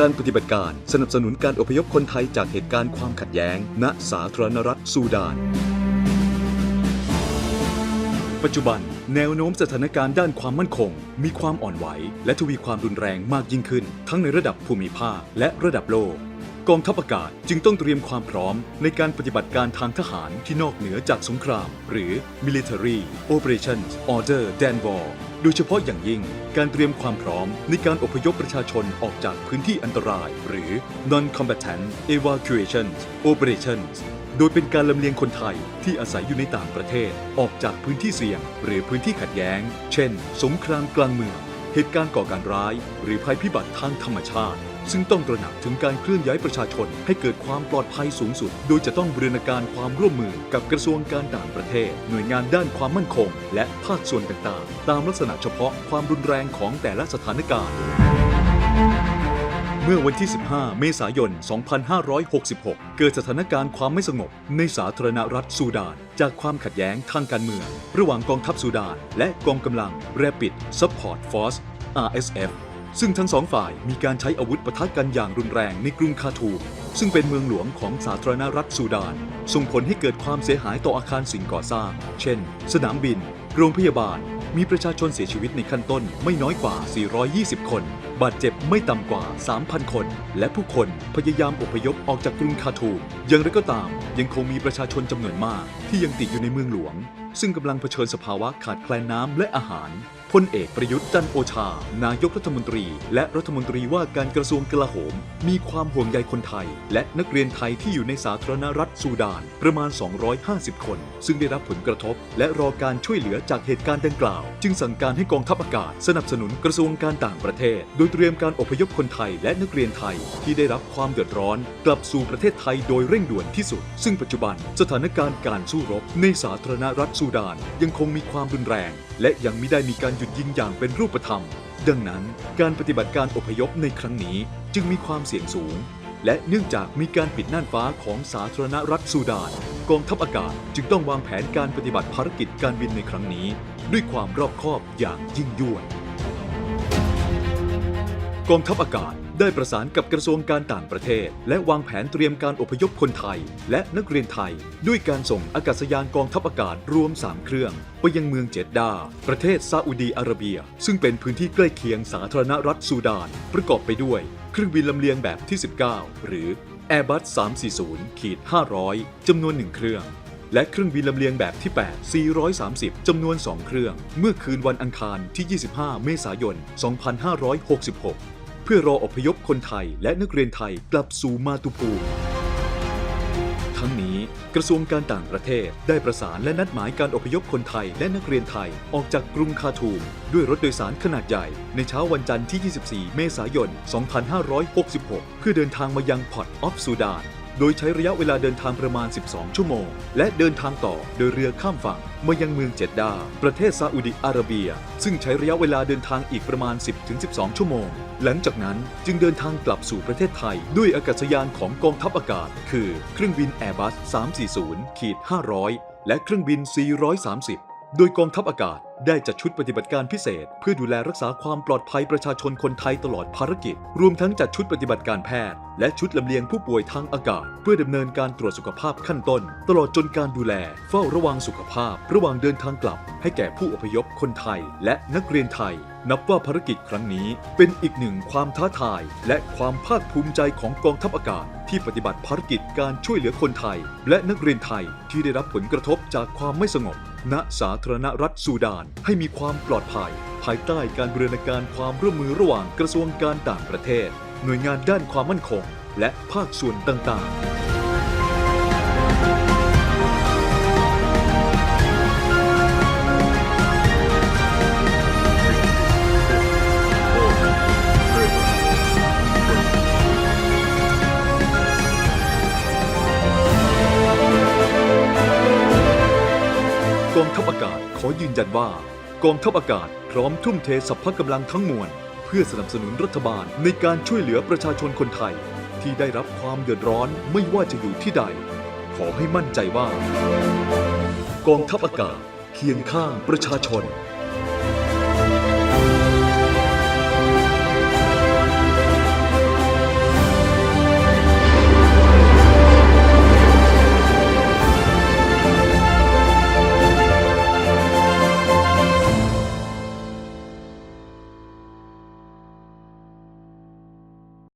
การปฏิบัติการสนับสนุนการอพยพคนไทยจากเหตุการณ์ความขัดแย้ง ณ สาธารณรัฐซูดาน ปัจจุบัน แนวโน้มสถานการณ์ด้านความมั่นคง มีความอ่อนไหว และทวีความรุนแรงมากยิ่งขึ้น ทั้งในระดับภูมิภาคและระดับโลก กองทัพอากาศจึงต้องเตรียมความพร้อมในการปฏิบัติการทางทหารที่นอกเหนือจากสงคราม หรือ military operations order than war โดยเฉพาะอย่างยิ่งการเตรียมความพร้อมในการอพยพประชาชนออกจากพื้นที่อันตราย หรือ non combatant evacuations operations โดยเป็นการลำเลียงคนไทยที่อาศัยอยู่ในต่างประเทศ ออกจากพื้นที่เสี่ยง หรือพื้นที่ขัดแย้ง เช่น สงครามกลางเมือง เหตุการณ์ก่อการร้าย หรือภัยพิบัติทางธรรมชาติ ซึ่งต้องตระหนักถึงการเคลื่อนย้ายประชาชน ให้เกิดความปลอดภัยสูงสุด โดยจะต้องบรูรณาการความร่วมมือกับกระทรวงการต่างประเทศ หน่วยงานด้านความมั่นคง และภาคส่วนต่างๆ ตามลักษณะเฉพาะความรุนแรงของแต่ละสถานการณ์เมื่อวันที่ 15 เมษายน 2566 เกิดสถานการณ์ความไม่สงบ ในสาธารณรัฐซูดาน จากความขัดแย้งทางการเมือง ระหว่างกองทัพซูดาน และกองกำลัง Rapid Support Force RSF ซึ่งทั้งสองฝ่ายมีการใช้อาวุธปะทะกันอย่างรุนแรงในกรุงคาทูมซึ่งเป็นเมืองหลวงของสาธารณรัฐซูดาน ส่งผลให้เกิดความเสียหายต่ออาคารสิ่งก่อสร้าง เช่น สนามบิน โรงพยาบาล มีประชาชนเสียชีวิตในขั้นต้นไม่น้อยกว่า 420 คน บาดเจ็บไม่ต่ำกว่า 3,000 คน และผู้คนพยายามอพยพออกจากกรุงคาทูมอย่างไรก็ตามยังคงมีประชาชนจำนวนมาก ที่ยังติดอยู่ในเมืองหลวง ซึ่งกำลังเผชิญสภาวะขาดแคลนน้ำและอาหาร พลเอกประยุทธ์จันโอชา นายกรัฐมนตรี และรัฐมนตรีว่าการกระทรวงกลาโหม มีความห่วงใยคนไทย และนักเรียนไทยที่อยู่ในสาธารณรัฐซูดาน ประมาณ 250 คน ซึ่งได้รับผลกระทบ และรอการช่วยเหลือจากเหตุการณ์ดังกล่าว จึงสั่งการให้กองทัพอากาศ สนับสนุนกระทรวงการต่างประเทศ โดยเตรียมการอพยพคนไทยและนักเรียนไทยที่ได้รับความเดือดร้อน กลับสู่ประเทศไทยโดยเร่งด่วนที่สุด ซึ่งปัจจุบันสถานการณ์การสู้รบในสาธารณรัฐซูดาน ยังคงมีความรุนแรงและยังไม่ได้มีการหยุดยิงอย่างเป็นรูปธรรม ดังนั้นการปฏิบัติการอพยพในครั้งนี้จึงมีความเสี่ยงสูง และเนื่องจากมีการปิดน่านฟ้าของสาธารณรัฐซูดานกองทัพอากาศจึงต้องวางแผนการปฏิบัติภารกิจการบินในครั้งนี้ ด้วยความรอบคอบอย่างยิ่งยวดกองทัพอากาศ ได้ประสานกับกระทรวงการต่างประเทศ และวางแผนเตรียมการอพยพคนไทย และนักเรียนไทย ด้วยการส่งอากาศยานกองทัพอากาศรวม 3 เครื่อง ไปยังเมืองเจดดาประเทศซาอุดีอาระเบีย ซึ่งเป็นพื้นที่ใกล้เคียงสาธารณรัฐซูดาน ประกอบไปด้วย เครื่องบินลำเลียงแบบที่ 19 หรือ Airbus 340ขีด500 จำนวน 1 เครื่อง และเครื่องบินลำเลียงแบบที่ 8 430 จำนวน 2 เครื่อง เมื่อคืนวันอังคารที่ 25 เมษายน 2566 เพื่อรออพยพคนไทยและนักเรียนไทยกลับสู่มาตุภูมิทั้งนี้กระทรวงการต่างประเทศได้ประสานและนัดหมายการอพยพคนไทยและนักเรียนไทยออกจากกรุงคาทูม ด้วยรถโดยสารขนาดใหญ่ ในเช้าวันจันทร์ที่ 24 เมษายน 2566 เพื่อเดินทางมายังพอร์ตออฟซูดาน โดยใช้ระยะเวลาเดินทางประมาณ 12 ชั่วโมง และเดินทางต่อโดยเรือข้ามฝั่งมายังเมืองเจดดา ประเทศซาอุดิอาระเบีย ซึ่งใช้ระยะเวลาเดินทางอีกประมาณ 10-12 ชั่วโมง หลังจากนั้นจึงเดินทางกลับสู่ประเทศไทย ด้วยอากาศยานของกองทัพอากาศ คือเครื่องบิน Airbus 340ขีด500 และเครื่องบิน430 โดยกองทัพอากาศได้จัดชุดปฏิบัติการพิเศษ เพื่อดูแลรักษาความปลอดภัยประชาชนคนไทยตลอดภารกิจ รวมทั้งจัดชุดปฏิบัติการแพทย์ และชุดลำเลียงผู้ป่วยทางอากาศ เพื่อดำเนินการตรวจสุขภาพขั้นต้น ตลอดจนการดูแล เฝ้าระวังสุขภาพ ระหว่างเดินทางกลับ ให้แก่ผู้อพยพคนไทย และนักเรียนไทย นับว่าภารกิจครั้งนี้เป็นอีกหนึ่งความท้าทาย และความภาคภูมิใจของกองทัพอากาศ ที่ปฏิบัติภารกิจการช่วยเหลือคนไทย และนักเรียนไทยที่ได้รับผลกระทบจากความไม่สงบณสาธารณรัฐซูดาน ให้มีความปลอดภัย ภายใต้การบริหาการความร่วมมือระหว่างกระทรวงการต่างประเทศ หน่วยงานด้านความมั่นคง และภาคส่วนต่างๆกองทัพอากาศขอยืนยันว่ากองทัพอากาศพร้อมทุ่มเทสรรพกำลังทั้งมวล เพื่อสนับสนุนรัฐบาลในการช่วยเหลือประชาชนคนไทย ที่ได้รับความเดือดร้อนไม่ว่าจะอยู่ที่ใด ขอให้มั่นใจว่า กองทัพอากาศเคียงข้างประชาชน